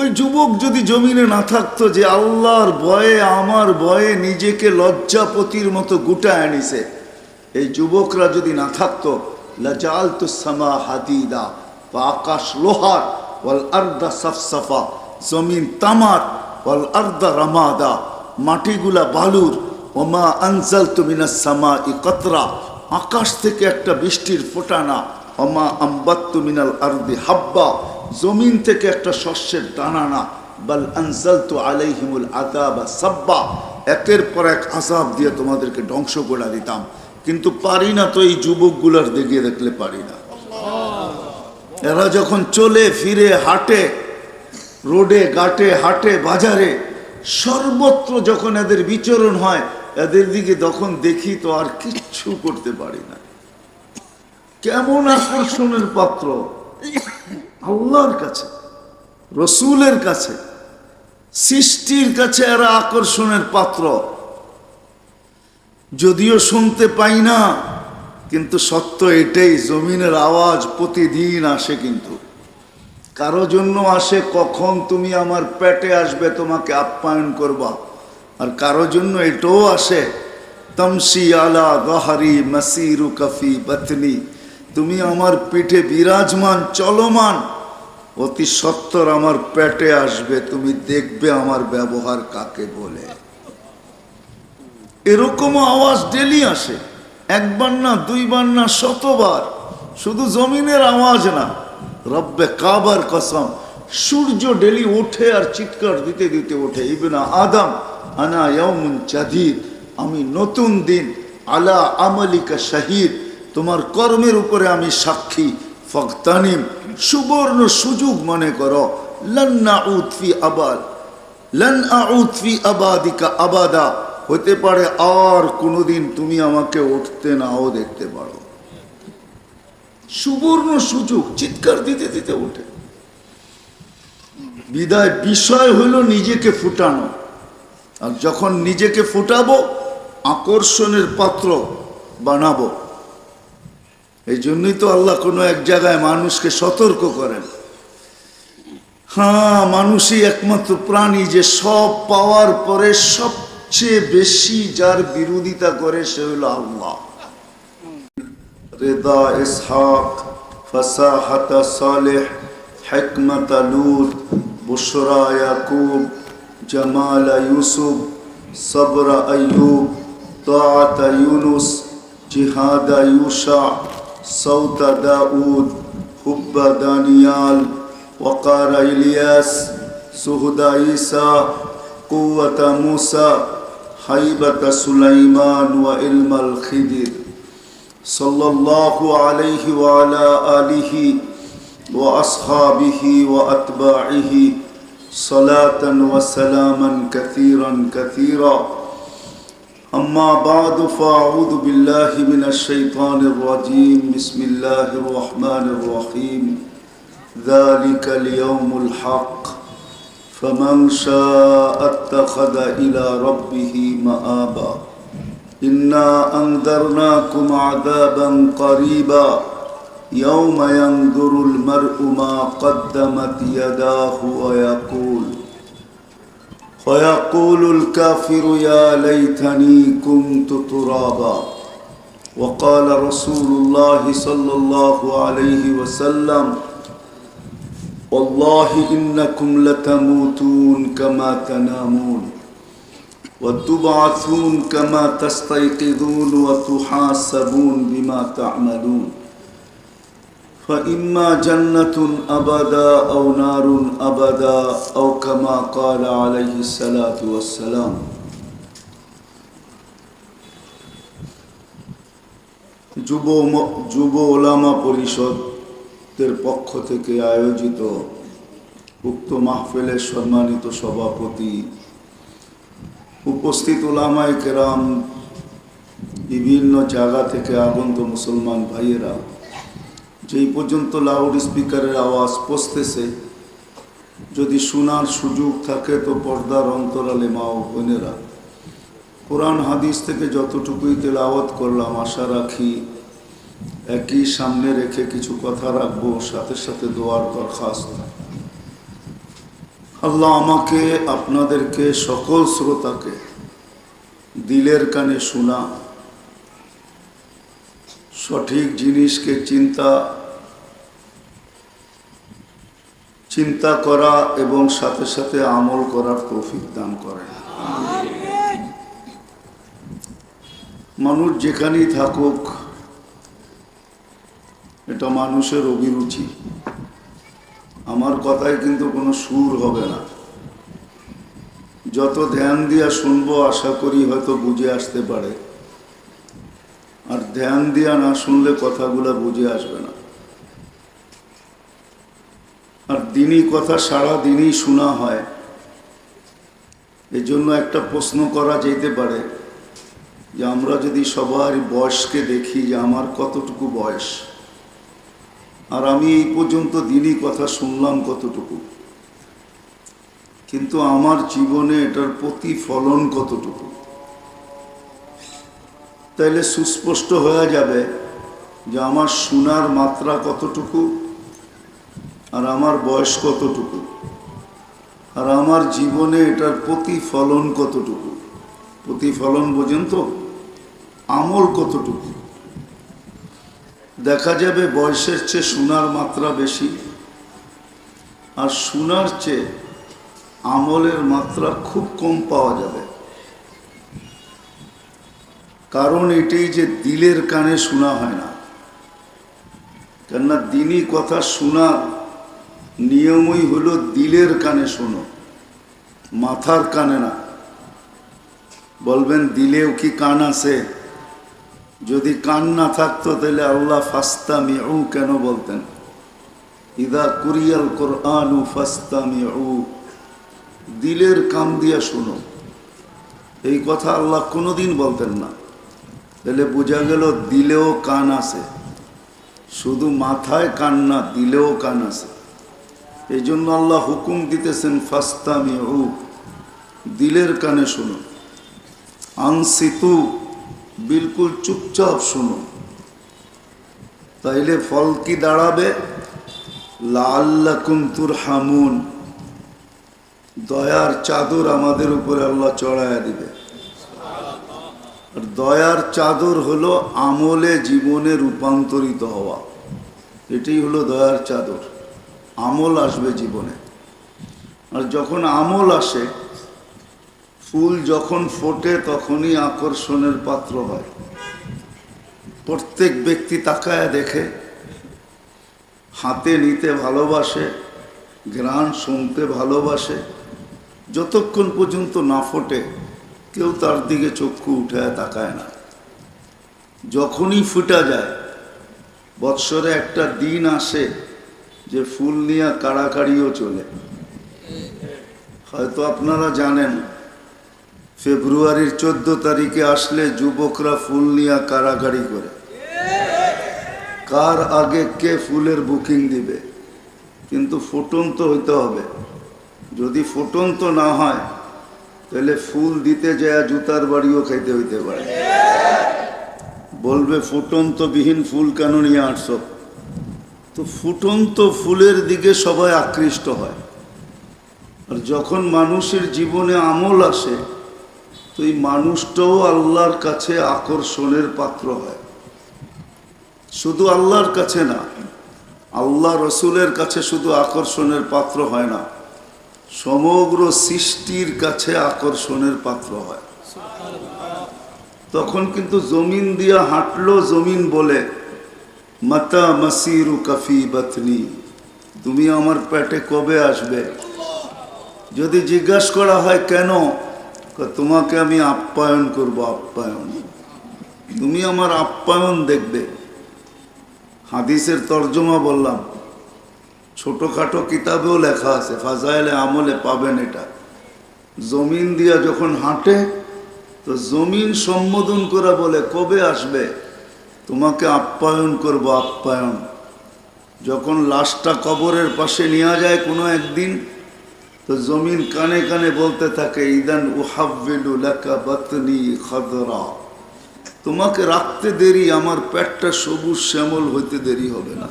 ওই যুবক যদি জমিনে না থাকতো যে আল্লাহর বয়ে আমার বয়ে নিজেকে লজ্জাপতির মতো গুটা আনিছে, এই যুবকরা যদি না থাকতো লাজাল তুসামা হাদিদা, বা আকাশ লোহার, ওয়াল আর্দা সফসফা, জমিন তামার, ওয়াল আর্দা রামাদা, মাটিগুলা বালুর, ওমা আনজাল তুমিনা সামা ই কতরা, আকাশ থেকে একটা বৃষ্টির ফোটানা অমা আম্বাত্তু মিনাল আরদি হাব্বা জমিন থেকে একটা শস্যের দানানা বাল আনজালতু আলাইহিমুল আযাবা সাব্বা। একের পর এক আযাব দিয়ে তোমাদেরকে ধ্বংস করে দিতাম। কিন্তু পারি না তো এই যুবকগুলার দেখিয়ে দেখলে পারি না। এরা যখন চলে, ফিরে, হাঁটে, রোডে, ঘাটে, হাটে, বাজারে, সর্বত্র যখন এদের বিচরণ হয়, এদের দিকে তখন দেখি তো আর কিচ্ছু করতে পারি না। কেমন আকর্ষণের পাত্র। আল্লাহর কাছে, রসুলের কাছে, সৃষ্টির কাছে এরা আকর্ষণের পাত্র। যদিও শুনতে পাই না, কিন্তু সত্য এটাই, জমিনের আওয়াজ প্রতিদিন আসে কিন্তু। কারও জন্য আসে, কখন তুমি আমার পেটে আসবে, তোমাকে আপ্যায়ন করবা। আর কারও জন্য এটাও আসে তমসি আলা গহারি মাসিরু কফি বতনি। তুমি আমার পিঠে বিরাজমান, চলমান অতি সত্তর আমার পেটে আসবে, তুমি দেখবে আমার ব্যবহার কাকে বলে। এরকম আওয়াজ ডেলি আসে, একবার না, দুইবার না, শতবার। শুধু জমিনের আওয়াজ না, রব্বে কাবার কসম, সূর্য ডেলি ওঠে আর চিৎকার দিতে দিতে ওঠে। ইবনা আদম, আনা ইয়াউমুন জাদিদ, আমি নতুন দিন, আলা আমলিকা শাহিদ, তোমার কর্মের উপরে আমি সাক্ষী। ফকতানিম, সুবর্ণ সুযোগ মনে করো। লন্না উৎফি আবাদ, লন আউদ আবাদিকা আবাদা। হতে পারে আর কোনোদিন তুমি আমাকে উঠতে নাও দেখতে পারো। সুবর্ণ সুযোগ, চিৎকার দিতে দিতে উঠে। বিদায়, বিষয় হলো নিজেকে ফুটানো। আর যখন নিজেকে ফুটাবো, আকর্ষণের পাত্র বানাবো। এই জন্যই তো আল্লাহ কোনো এক জায়গায় মানুষকে সতর্ক করেন। হ্যাঁ মানুষই একমাত্র প্রাণী যে সব পাওয়ার পরে সবচেয়ে বেশি যার বিরোধিতা করে সে হল আল্লাহ। রেদা ইসহাক ফাসাহাতা সালেহ হেকমতা লুত বুসরা ইয়াকুব জামাল ইউসুফ সবরা আইয়ুব তাআতা ইউনুস জিহাদা ইউসা صوت داود حب دانيال وقار إلياس سهد عيسى قوة موسى هيبة سليمان وعلم الخدر صلى الله عليه وعلى آله وأصحابه وأتباعه صلاة وسلاما كثيرا كثيرا. أما بعد فأعوذ بالله من الشيطان الرجيم. بسم الله الرحمن الرحيم. ذلك اليوم الحق. فمن شاء اتخذ إلى ربه مآبا. إنا أنذرناكم عذابا قريبا. يوم ينظر المرء ما قدمت يداه ويقول ويقول الكافر يا ليتني كنت ترابا وقال رسول الله صلى الله عليه وسلم والله إنكم لتموتون كما تنامون وتبعثون كما تستيقظون وتحاسبون بما تعملون فإما جنة أبدا أو نار أبدا أو كما قال عليه الصلاة والسلام যুব ম- যুব ওলামা পরিষদের পক্ষ থেকে আয়োজিত উক্ত মাহফিলের সম্মানিত সভাপতি উপস্থিত ওলামায় কেরাম বিভিন্ন জায়গা থেকে আগন্ত মুসলমান ভাইয়েরা যেই পর্যন্ত লাউড স্পিকারের আওয়াজ পৌঁছতেছে, যদি শোনার সুযোগ থাকে তো পর্দার অন্তরালে মা ও বোনেরা। কোরআন হাদিস থেকে যতটুকুই তেলাওয়াত করলাম, আশা রাখি একই সামনে রেখে কিছু কথা রাখব, সাথে সাথে দোয়ার দরখাস্ত। আল্লাহ আমাকে, আপনাদেরকে সকল শ্রোতাকে দিলের কানে শোনা সঠিক জিনিসকে চিন্তা চিন্তা করা এবং সাথে সাথে আমল করার তৌফিক দান করেন মানুষ যেখানেই থাকুক, এটা মানুষের অভিরুচি। আমার কথায় কিন্তু কোনো সুর হবে না। যত ধ্যান দিয়া শুনব, আশা করি হয়তো বুঝে আসতে পারে। আর ধ্যান দিয়া না শুনলে কথাগুলো বুঝে আসবে না। আর দিনই কথা, সারা দিনই শোনা হয়। এই জন্য একটা প্রশ্ন করা যেতে পারে যে, আমরা যদি সবার বয়সকে দেখি যে, আমার কতটুকু বয়স? আর আমি এই পর্যন্ত দিনই কথা শুনলাম কতটুকু? কিন্তু আমার জীবনে এটার প্রতিফলন কতটুকু? তাইলে সুস্পষ্ট হয়ে যাবে যে আমার শোনার মাত্রা কতটুকু আর আমার বয়স কতটুকু আর আমার জীবনে এটার প্রতিফলন কতটুকু? প্রতিফলন বোঝেন তো আমল কতটুকু? দেখা যাবে বয়সের চেয়ে শোনার মাত্রা বেশি আর শোনার চেয়ে আমলের মাত্রা খুব কম পাওয়া যাবে। কারণ এটাই যে দিলের কানে শোনা হয় না। কেননা দিনই কথা শোনার নিয়মই হলো দিলের কানে শোনো, মাথার কানে না। বলবেন, দিলেও কি কান আছে? যদি কান না থাকতো তাহলে আল্লাহ ফাস্তা মিউ কেন বলতেন? ইদা কুরিয়াল কোরআনু ফাস্তা মিউ দিলের কান দিয়া শোনো। এই কথা আল্লাহ কোনোদিন বলতেন না। তাহলে বোঝা গেল দিলেও কান আছে। শুধু মাথায় কান না, দিলেও কান আছে। এই জন্য আল্লাহ হুকুম দিতেছেন ফাস্তা মিউ দিলের কানে শোনো। আনসিতু বিলকুল চুপচাপ শুনো। তাইলে ফল কি দাঁড়াবে? লাল্লাকুম তুরহামুন। দয়ার চাদর আমাদের উপরে আল্লাহ চড়াইয়া দিবে। আর দয়ার চাদর হলো আমলে জীবনে রূপান্তরিত হওয়া। এটাই হলো দয়ার চাদর। আমল আসবে জীবনে। আর যখন আমল আসে, ফুল যখন ফোটে তখনই আকর্ষণের পাত্র হয়। প্রত্যেক ব্যক্তি তাকায় দেখে, হাতে নিতে ভালোবাসে গ্রান শুনতে ভালোবাসে, যতক্ষণ পর্যন্ত না ফোটে কেউ তার দিকে চক্ষু উঠায় তাকায় না। যখনই ফুটা যায়, বৎসরে একটা দিন আসে যে ফুল নিয়ে কাড়াকাড়িও চলে। হয়তো আপনারা জানেন, ফেব্রুয়ারির চোদ্দ তারিখে আসলে যুবকরা ফুল নিয়ে কারাগারি করে। কার আগে কে ফুলের বুকিং দিবে? কিন্তু ফুটন্ত হইতে হবে। যদি ফুটন্ত না হয় তাহলে ফুল দিতে যায়, জুতার বাড়িও খাইতে হইতে পারে। বলবে, ফুটন্ত বিহীন ফুল কেন নিয়ে আসছো? তো ফুটন্ত ফুলের দিকে সবাই আকৃষ্ট হয়। আর যখন মানুষের জীবনে আমল আসে, তো এই মানুষটাও আল্লাহর কাছে আকর্ষণের পাত্র হয়। শুধু আল্লাহর কাছে না, আল্লাহ রসুলের কাছে শুধু আকর্ষণের পাত্র হয় না। সমগ্র সৃষ্টির কাছে আকর্ষণের পাত্র হয়। তখন কিন্তু জমিন দিয়া হাঁটলো জমিন বলে, মাতা মাসিরু কাফি বাতনি, তুমি আমার পেটে কবে আসবে? যদি জিজ্ঞাসা করা হয়, কেন? তোমাকে আমি আপ্যায়ন করব, আপ্যায়ন। তুমি আমার আপ্যায়ন দেখবে। হাদিসের তর্জমা বললাম ছোটোখাটো কিতাবেও লেখা আছে, ফাজাইলে আমলে পাবেন এটা। জমিন দিয়া যখন হাঁটে, তো জমিন সম্বোধন করা বলে, কবে আসবে? তোমাকে আপ্যায়ন করব, আপ্যায়ন। যখন লাশটা কবরের পাশে নেওয়া যায় কোনো একদিন, তো জমিন কানে কানে বলতে থাকে, ইদান উহাবিলু লেখা বাতনি খদরা। তোমাকে রাখতে দেরি, আমার পেটটা সবুজ শ্যামল হইতে দেরি হবে না।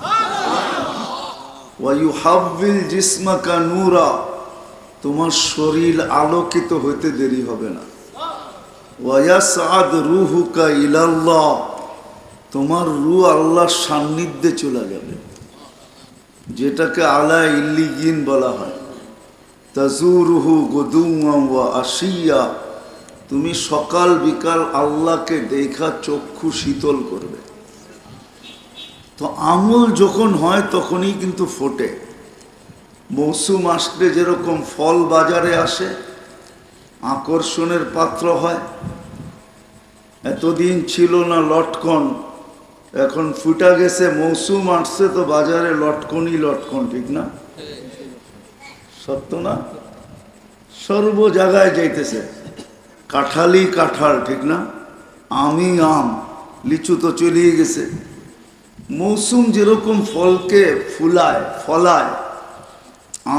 ওয়াইউ হাবিল জিসমাকা নূরা। তোমার শরীর আলোকিত হইতে দেরি হবে না। ওয়াসাদ রুহুকা ইলাল্লাহ। তোমার রু আল্লাহর সান্নিধ্যে চলে যাবে। যেটাকে আলা ইল্লিগিন বলা হয়। তাজুরুহু গদুয়া আশিয়া। তুমি সকাল বিকাল আল্লাহকে দেখা চক্ষু শীতল করবে। তো আমল যখন হয়, তখনই কিন্তু ফোটে। মৌসুম আসলে যেরকম ফল বাজারে আসে, আকর্ষণের পাত্র হয়। এতদিন ছিল না লটকন, এখন ফুটা গেছে, মৌসুম আসছে তো বাজারে লটকনই লটকন, ঠিক না? সত্য না? সর্ব জায়গায় যাইতেছে। কাঁঠালি কাঁঠাল, ঠিক না? আমি আম, লিচু তো চলিয়ে গেছে। মৌসুম যেরকম ফলকে ফুলায়, ফলায়,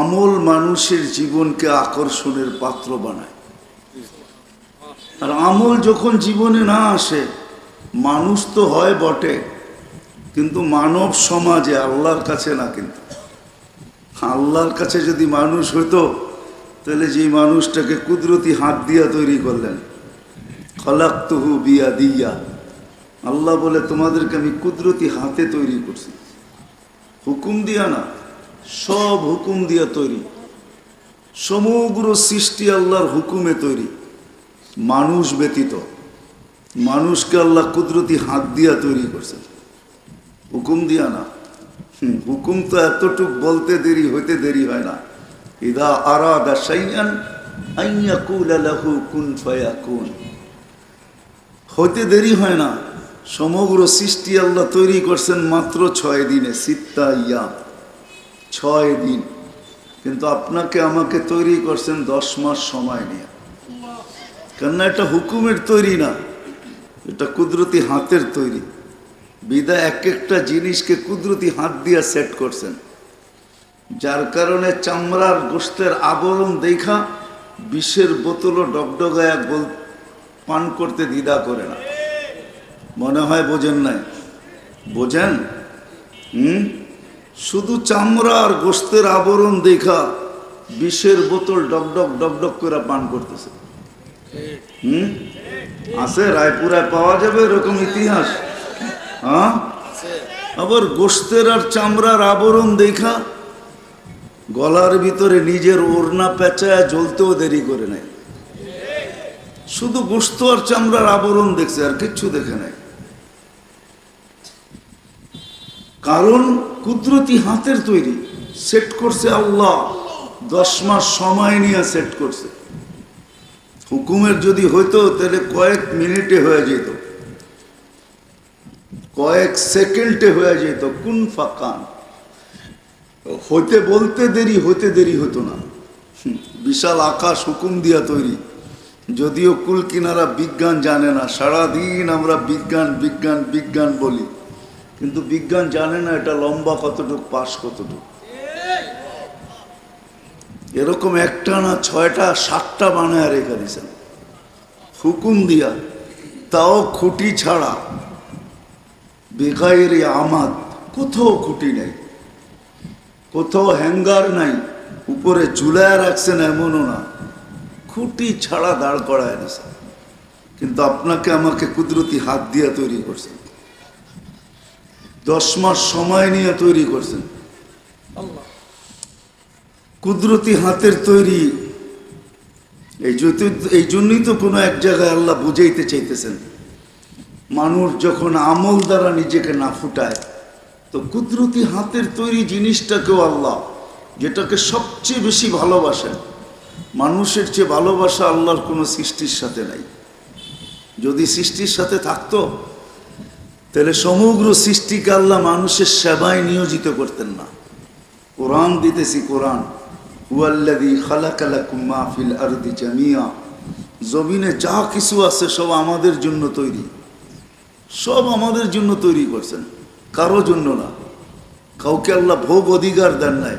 আমল মানুষের জীবনকে আকর্ষণের পাত্র বানায়। আর আমল যখন জীবনে না আসে, মানুষ তো হয় বটে, কিন্তু মানব সমাজে আল্লাহর কাছে না কিন্তু। আল্লাহর কাছে যদি মানুষ হতো তাহলে যে মানুষটাকে কুদরতি হাত দিয়া তৈরি করলেন, খলাক্তহু বিয়া দিয়া আল্লাহ বলে, তোমাদেরকে আমি কুদরতি হাতে তৈরি করছি। হুকুম দিয়া না, সব হুকুম দিয়া তৈরি। সমগ্র সৃষ্টি আল্লাহর হুকুমে তৈরি। মানুষ ব্যতীত, মানুষকে আল্লাহ কুদরতি হাত দিয়া তৈরি করছে হুকুম দিয়া না। হুকুম তো এতটুক বলতে দেরি, হইতে দেরি হয় না। ইদা আরাদা সাইয়ান আইয়া কুল কুন হইতে দেরি হয় না। সমগ্র সৃষ্টি আল্লাহ তৈরি করছেন মাত্র ছয় দিনে, সিত্তা ইয়া ছয় দিন। কিন্তু আপনাকে আমাকে তৈরি করছেন দশ মাস সময় নিয়ে। কেননা এটা হুকুমের তৈরি না, এটা কুদরতি হাতের তৈরি। বিদা এক একটা জিনিসকে কুদরতি হাত দিয়া সেট করছেন। যার কারণে চামড়ার গোস্তের আবরণ দেখা, বিষের বোতলও ডগডগায়া গোল পান করতে দ্বিধা করে না। মনে হয় বোঝেন নাই। বোঝেন? হুম? শুধু চামড়া আর গোস্তের আবরণ দেখা বিষের বোতল ডকডক ডকডক করে পান করতেছে। হুম? আছে, রায়পুরায় পাওয়া যাবে এরকম ইতিহাস। হ্যাঁ? আবার গোস্তের আর চামড়ার আবরণ দেখা গলার ভিতরে নিজের ওড়না পেঁচায় জ্বলতেও দেরি করে নেয়। শুধু গোস্ত আর চামড়ার আবরণ দেখছে, আর কিচ্ছু দেখে নাই কারণ কুদরতি হাতের তৈরি। সেট করছে আল্লাহ। দশ মাস সময় নিয়ে সেট করছে। হুকুমের যদি হইতো, তাহলে কয়েক মিনিটে হয়ে যেত। কয়েক সেকেন্ডে হয়ে যেত। কোন ফাঁকান। হইতে বলতে দেরি, হইতে দেরি হতো না। বিশাল আকাশ হুকুম দিয়া তৈরি। যদিও কুল কিনারা বিজ্ঞান জানে না। সারাদিন আমরা বিজ্ঞান বিজ্ঞান বিজ্ঞান বলি। কিন্তু বিজ্ঞান জানে না এটা লম্বা কতটুক, পাশ কতটুক। এরকম একটা না ছয়টা, সাতটা বানায় রেখে দিয়েছেন হুকুম দিয়া, তাও খুঁটি ছাড়া। বেকায়ের আমাদ, কোথাও খুঁটি নেই। কোথাও হ্যাঙ্গার নাই, উপরে ঝুলায় রাখছেন এমনও না। খুঁটি ছাড়া দাঁড় করায় দিয়েছেন কিন্তু আপনাকে আমাকে কুদরতি হাত দিয়ে তৈরি করছেন দশ মাস সময় নিয়ে তৈরি করছেন। কুদরতি হাতের তৈরি। এই এই জন্যই তো কোনো এক জায়গায় আল্লাহ বুঝাইতে চাইতেছেন। মানুষ যখন আমল দ্বারা নিজেকে না ফুটায় তো কুদরতি হাতের তৈরি জিনিসটাকেও আল্লাহ যেটাকে সবচেয়ে বেশি ভালোবাসেন মানুষের চেয়ে ভালোবাসা আল্লাহর কোনো সৃষ্টির সাথে নাই। যদি সৃষ্টির সাথে থাকতো তাহলে সমগ্র সৃষ্টিকে আল্লাহ মানুষের সেবায় নিয়োজিত করতেন না। কোরআন দিতেছি কোরআন। জমিনে যা কিছু আছে সব আমাদের জন্য তৈরি। সব আমাদের জন্য তৈরি করছেন। কারও জন্য না। কাউকে আল্লাহ ভোগ অধিকার দেন নাই।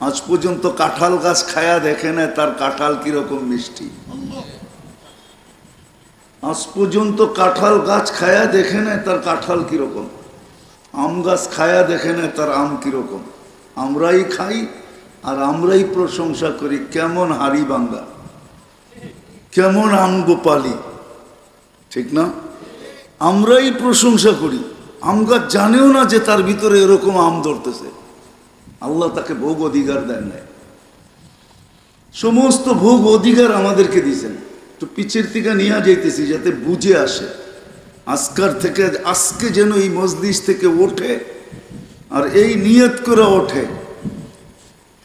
আজ পর্যন্ত কাঁঠাল গাছ খায়া দেখে নেয় তার কাঁঠাল কীরকম মিষ্টি। আজ পর্যন্ত কাঁঠাল গাছ খায়া দেখে নেয় তার কাঁঠাল কীরকম? আম গাছ খায়া দেখে নেয় তার আম কীরকম? আমরাই খাই আর আমরাই প্রশংসা করি, কেমন হাড়ি বাঙ্গা, কেমন আম গোপালি, ঠিক না? আমরাই প্রশংসা করি। আম গাছ জানেও না যে তার ভিতরে এরকম আম ধরতেছে। আল্লাহ তাকে ভোগ অধিকার দেন নাই। সমস্ত ভোগ অধিকার আমাদেরকে দিয়েছেন। তো পিছের থেকে নিয়ে যাইতেছি যাতে বুঝে আসে। আজকার থেকে, আজকে যেন এই মসজিদ থেকে ওঠে আর এই নিয়ত করে ওঠে,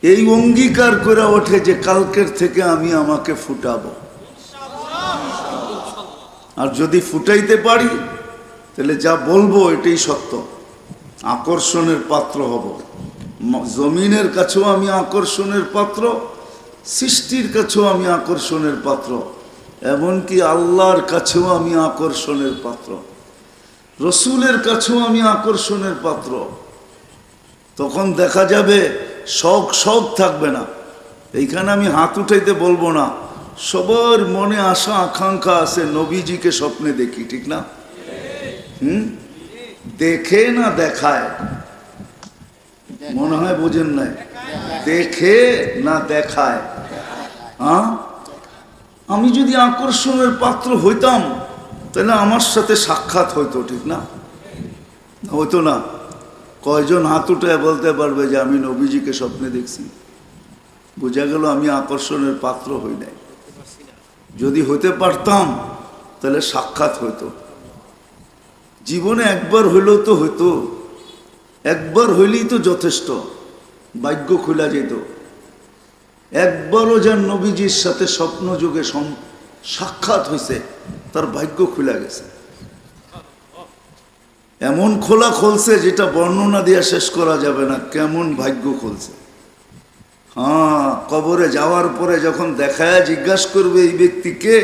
এই অঙ্গীকার করে ওঠে যে কালকের থেকে আমি আমাকে ফুটাবো। আর যদি ফুটাইতে পারি, তাহলে যা বলব এটাই সত্য। আকর্ষণের পাত্র হব। জমিনের কাছেও আমি আকর্ষণের পাত্র, সৃষ্টির কাছেও আমি আকর্ষণের পাত্র। এমনকি আল্লাহর কাছেও আমি আকর্ষণের পাত্র। রসুলের কাছেও আমি আকর্ষণের পাত্র। তখন দেখা যাবে শখ শখ থাকবে না। এইখানে আমি হাত উঠাইতে বলব না। সবার মনে আশা, আকাঙ্ক্ষা আছে, নবীজিকে স্বপ্নে দেখি, ঠিক না? হুম? দেখে না দেখায়? মনে হয় বোঝেন নাই। দেখে না দেখায়? হ্যাঁ আমি যদি আকর্ষণের পাত্র হইতাম, তাহলে আমার সাথে সাক্ষাৎ হইতো, ঠিক না? হইতো না। কয়জন হাত উঠে বলতে পারবে যে আমি নবীজিকে স্বপ্নে দেখছি? বোঝা গেল আমি আকর্ষণের পাত্র হই নাই। যদি হতে পারতাম, তাহলে সাক্ষাৎ হইতো। জীবনে একবার হইলেও তো হইতো। একবার হইলেই তো যথেষ্ট। ভাগ্য খোলা যেত। একবারও যার নবীজির সাথে স্বপ্ন যুগে সাক্ষাৎ হয়েছে তার ভাগ্য খুলে গেছে। এমন খোলা খুলছে যেটা বর্ণনা দিয়ে শেষ করা যাবে না, কেমন ভাগ্য খুলছে। হ্যাঁ কবরে যাওয়ার পরে যখন দেখায় জিজ্ঞাসা করবে এই ব্যক্তিকে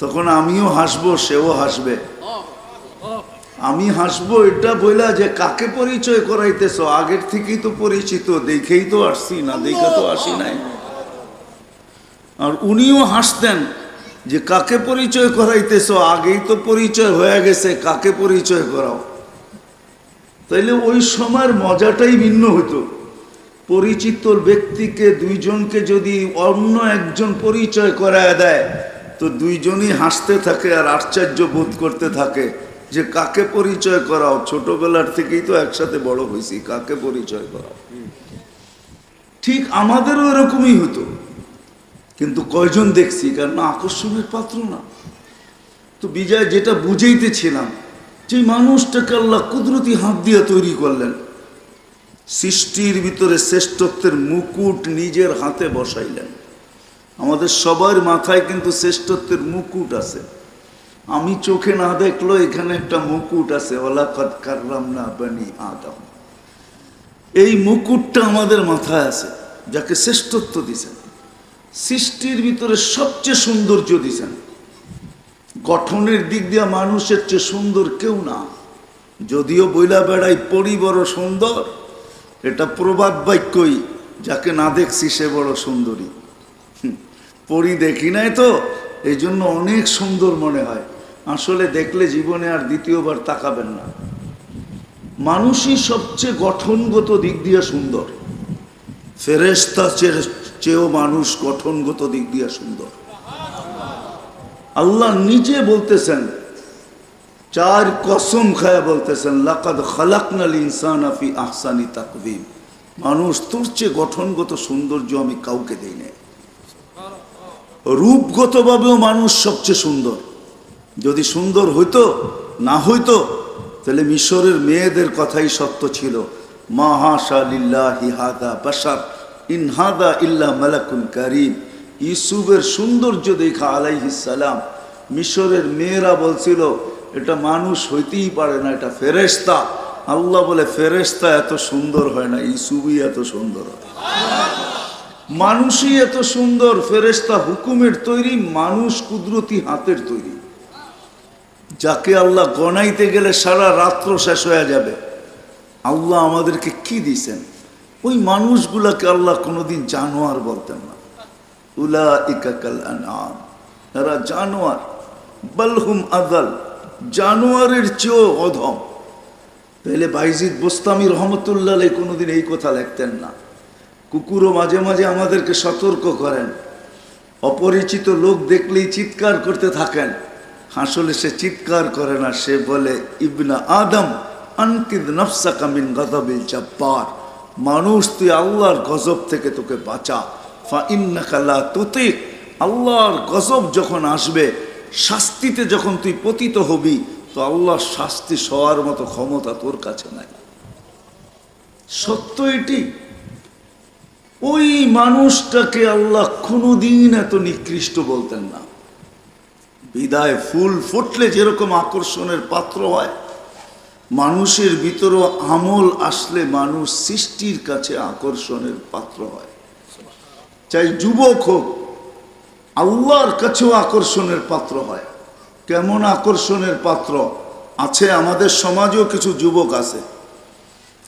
তখন আমিও হাসবো, সেও হাসবে। আমি হাসবো, এটা বইলা যে কাকে পরিচয় করাইতেছ? আগের থেকেই তো পরিচিত, দেখেই তো আসছি না, দেখে তো আসি নাই। আর উনিও হাসতেন যে কাকে পরিচয় করাইতেছ? আগেই তো পরিচয় হয়ে গেছে, কাকে পরিচয় করাও? তাইলে ওই সময়ের মজাটাই ভিন্ন হতো পরিচিত ব্যক্তিকে, দুইজনকে যদি অন্য একজন পরিচয় করায় দেয়, তো দুইজনই হাসতে থাকে আর আশ্চর্য বোধ করতে থাকে। যে কাকে পরিচয় করাও? ছোটবেলার থেকেই তো একসাথে বড় হয়েছি, কাকে পরিচয় করাও? ঠিক আমাদেরও এরকমই হতো। কিন্তু কয়জন দেখছি কারণ আকর্ষণের পাত্র না। তো বিজয় যেটা বুঝাইতেছিলাম, যে মানুষটাকে আল্লাহ কুদরতি হাত দিয়ে তৈরি করলেন, সৃষ্টির ভিতরে শ্রেষ্ঠত্বের মুকুট নিজের হাতে বসাইলেন। আমাদের সবার মাথায় কিন্তু শ্রেষ্ঠত্বের মুকুট আছে। আমি চোখে না দেখল এখানে একটা মুকুট আছে ওলাকাত কারলাম না বানি আদম। এই মুকুটটা আমাদের মাথায় আছে, যাকে শ্রেষ্ঠত্ব দিছেন। সৃষ্টির ভিতরে সবচেয়ে সৌন্দর্য দিছেন। গঠনের দিক দিয়ে মানুষের চেয়ে সুন্দর কেউ না। যদিও বইলা বেড়াই পরি বড় সুন্দর, এটা প্রবাদ বাক্যই, যাকে না দেখছি সে বড় সুন্দরী। পরি দেখি নাই তো এই জন্য অনেক সুন্দর মনে হয়। আসলে দেখলে জীবনে আর দ্বিতীয়বার তাকাবেন না। মানুষই সবচেয়ে গঠনগত দিক দিয়ে সুন্দর। ফেরেস্তা চেয়েও মানুষ গঠনগত দিক দিয়ে সুন্দর। আল্লাহ নিজে বলতেছেন, চার কসম খায়া বলতেছেন, লাকাদ খালাকনাল ইনসান আফি আহসানি তাকবিম মানুষ তোর চেয়ে গঠনগত সৌন্দর্য আমি কাউকে দেই নাই। রূপগতভাবেও মানুষ সবচেয়ে সুন্দর। যদি সুন্দর হইতো, না হইতো, তাহলে মিশরের মেয়েদের কথাই সত্য ছিল। মা হাসা লিল্লাহি হাদা বাসার ইন হাদা ইল্লা মালাকুন কারিম। সৌন্দর্য দেখা আলাইহিস সালাম মিশরের মেয়েরা বলছিল, এটা মানুষ হইতেই পারে না, এটা ফেরেশতা। আল্লাহ বলে, ফেরেশতা এত সুন্দর হয় না ইসুবই এত সুন্দর হয়। মানুষই এত সুন্দর, ফেরেশতা হুকুমের তৈরি, মানুষ কুদরতি হাতের তৈরি। যাকে আল্লাহ গনাইতে গেলে সারা রাত্র শেষ হয়ে যাবে, আল্লাহ আমাদেরকে কি দিছেন ওই মানুষগুলাকে আল্লাহ কোনোদিন জানোয়ার বলতেন না। উলা ইকাকাল এরা জানোয়ার। বালহুম আদাল জানোয়ারের চেয়েও অধম। তাহলে বাইজিদ বোস্তামি রহমতুল্লাহ কোনোদিন এই কথা লিখতেন না। কুকুরও মাঝে মাঝে আমাদেরকে সতর্ক করেন। অপরিচিত লোক দেখলেই চিৎকার করতে থাকেন। আসলে সে চিৎকার করে না, সে বলে, ইবনা আদম, আনকিদ নফসা কামিন গজবিল জব্বার। মানুষ, তুই আল্লাহর গজব থেকে তোকে বাঁচা। ফা ইন্নাকাল্লা তুতিক। আল্লাহর গজব যখন আসবে, শাস্তিতে যখন তুই পতিত হবি, তো আল্লাহর শাস্তি সওয়ার মতো ক্ষমতা তোর কাছে নাই। সত্য এটি? ওই মানুষটাকে আল্লাহ কোনোদিন এত নিকৃষ্ট বলতেন না। বিদায় ফুল ফুটলে যেরকম আকর্ষণের পাত্র হয়, মানুষের ভিতরও আমল আসলে মানুষ সৃষ্টির কাছে আকর্ষণের পাত্র হয়। চাই যুবক হোক, আল্লাহর কাছেও আকর্ষণের পাত্র হয়। কেমন আকর্ষণের পাত্র? আছে, আমাদের সমাজেও কিছু যুবক আছে।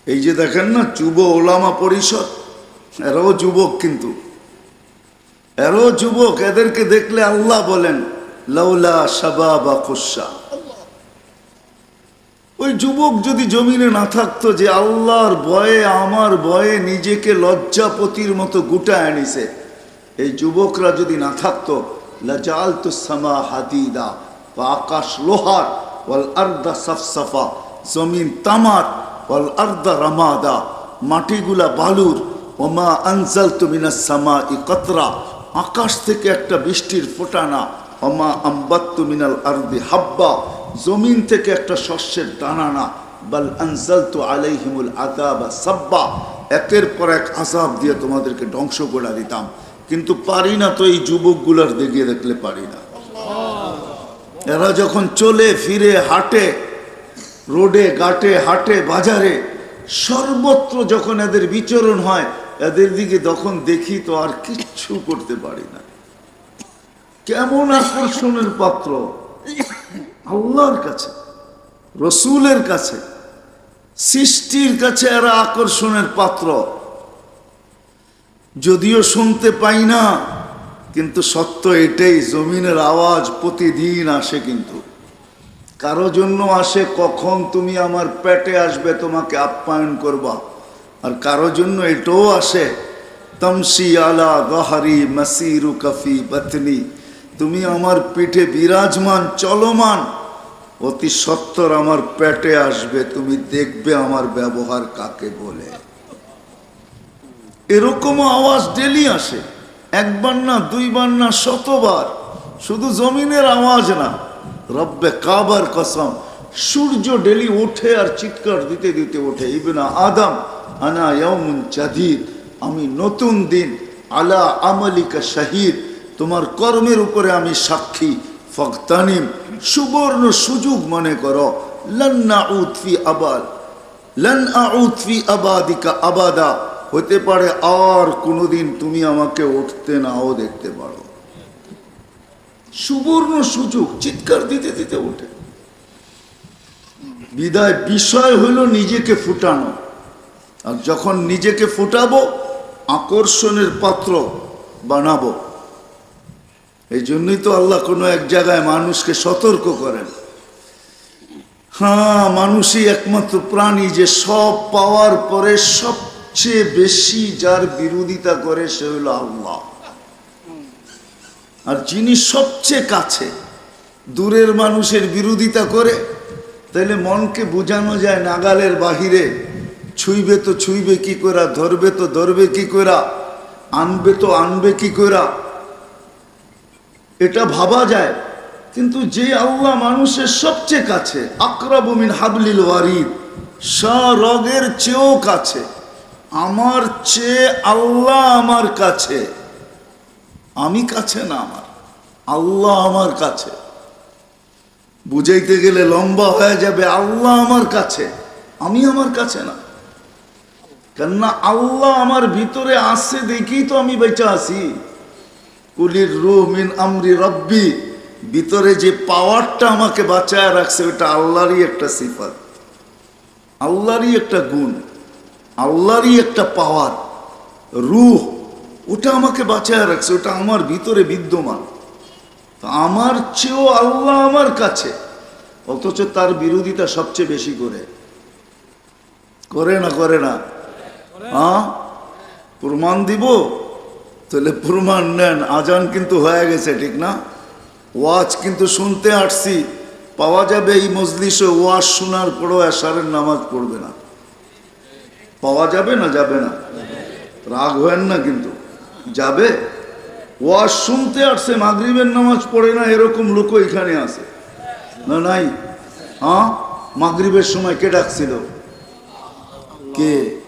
এই যে দেখেন না, যুব ওলামা পরিষদ, এরাও যুবক কিন্তু। এরাও যুবক, এদেরকে দেখলে আল্লাহ বলেন লাউলা ওই যুবক যদি জমিনে না থাকতো যে আল্লাহর ভয়ে, আমার ভয়ে নিজেকে লজ্জাপতির মতো গুটা আনিছে, এই যুবকরা যদি না থাকতো তো সামা হাদিদা, বা আকাশ লোহার, ওয়াল আর্দা সাফসাফা, জমিন তামার, ওয়াল আর্দা রামাদা, মাটিগুলা বালুর, ওমা আনজাল তুমিনা সামা ই কতরা, আকাশ থেকে একটা বৃষ্টির ফোটানা ওমা আম্বাত্তু মিনাল আরদি হাব্বা, জমিন থেকে একটা শস্যের দানা না, বাল আনজালতু আলাইহিমুল আদাবা সাব্বা, একের পর এক আজাব দিয়ে তোমাদেরকে ধ্বংস করে দিতাম। কিন্তু পারি না তো এই যুবকগুলার দেখিয়ে দেখলে পারি না। এরা যখন চলে, ফিরে, হাটে, রোডে, ঘাটে, হাটে, বাজারে, সর্বত্র যখন এদের বিচরণ হয়, এদের দিকে তখন দেখি তো আর কিচ্ছু করতে পারি না। কেমন আকর্ষণের পাত্র? আল্লাহর কাছে, রসুলের কাছে, সৃষ্টির কাছে এরা আকর্ষণের পাত্র। যদিও শুনতে পাই না, কিন্তু সত্য এটাই, জমিনের আওয়াজ প্রতিদিন আসে কিন্তু। কারও জন্য আসে কখন তুমি আমার পেটে আসবে তোমাকে আপ্যায়ন করবা, আর কারও জন্য এটাও আসে তমসি আলা গহারি মাসিরু কফি বতনি। তুমি আমার পিঠে বিরাজমান, চলমান। অতি সত্তর আমার পেটে আসবে, তুমি দেখবে আমার ব্যবহার কাকে বলে। এরকম আওয়াজ ডেলি আসে, একবার না, দুইবার না, শতবার। শুধু জমিনের আওয়াজ না, রব্বে কাবার কসম, সূর্য ডেলি ওঠে আর চিৎকার দিতে দিতে ওঠে। ইবনা আদম, আনা জাদিদ, আমি নতুন দিন, আলা আমলিকা শাহিদ তোমার কর্মের উপরে আমি সাক্ষী। ফক্তানিম সুবর্ণ সুযোগ মনে করো। লন্না উৎফি আবাল লন আউৎফি আবাদিকা আবাদা। হতে পারে আর কোনোদিন তুমি আমাকে উঠতে নাও দেখতে পারো। সুবর্ণ সুযোগ, চিৎকার দিতে দিতে ওঠে বিদায়, বিষয় হলো নিজেকে ফুটানো। আর যখন নিজেকে ফুটাবো, আকর্ষণের পাত্র বানাবো। এই জন্যই তো আল্লাহ কোনো এক জায়গায় মানুষকে সতর্ক করেন। হ্যাঁ মানুষই একমাত্র প্রাণী যে সব পাওয়ার পরে সবচেয়ে বেশি যার বিরোধিতা করে সে হলো আল্লাহ। আর যিনি সবচেয়ে কাছে দূরের মানুষের বিরোধিতা করে তাহলে মনকে বোঝানো যায় নাগালের বাহিরে, ছুইবে তো ছুইবে কি করা ধরবে তো ধরবে কি করা আনবে তো আনবে কি করা এটা ভাবা যায়। কিন্তু যে আল্লাহ মানুষের সবচেয়ে কাছে আকরাবমিন হাবলিল ওয়ারিদ রগের চেয়েও কাছে, আমার চেয়ে আল্লাহ আমার কাছে। আমি কাছে না আমার, আল্লাহ আমার কাছে। বুঝাইতে গেলে লম্বা হয়ে যাবে, আল্লাহ আমার কাছে। আমি আমার কাছে না। কেননা আল্লাহ আমার ভিতরে আসছে দেখি তো আমি বেঁচে আছি। কুলির রুহ মিন আমরি রব্বি ভিতরে যে পাওয়ারটা আমাকে বাঁচায় রাখছে ওটা আল্লাহরই একটা সিফাত। আল্লাহরই একটা গুণ আল্লাহরই একটা পাওয়ার রুহ ওটা আমাকে বাঁচায় রাখছে ওটা আমার ভিতরে বিদ্যমান। তো আমার চেয়েও আল্লাহ আমার কাছে অথচ তার বিরোধিতা সবচেয়ে বেশি করে। করে না করে না। হ্যাঁ প্রমাণ দিব? তাহলে প্রমাণ নেন, আজান কিন্তু হয়ে গেছে, ঠিক না? ওয়াজ কিন্তু শুনতে আসছি। পাওয়া যাবে এই মজলিসে ওয়াজ শোনার পরও এশারের নামাজ পড়বে না। পাওয়া যাবে না যাবে না? রাগ হয় না কিন্তু। যাবে? ওয়াজ শুনতে আসছে, মাগরিবের নামাজ পড়ে না, এরকম লোক এখানে আছে। না, নাই? হ্যাঁ? মাগরিবের সময় কে ডাকছিল? কে?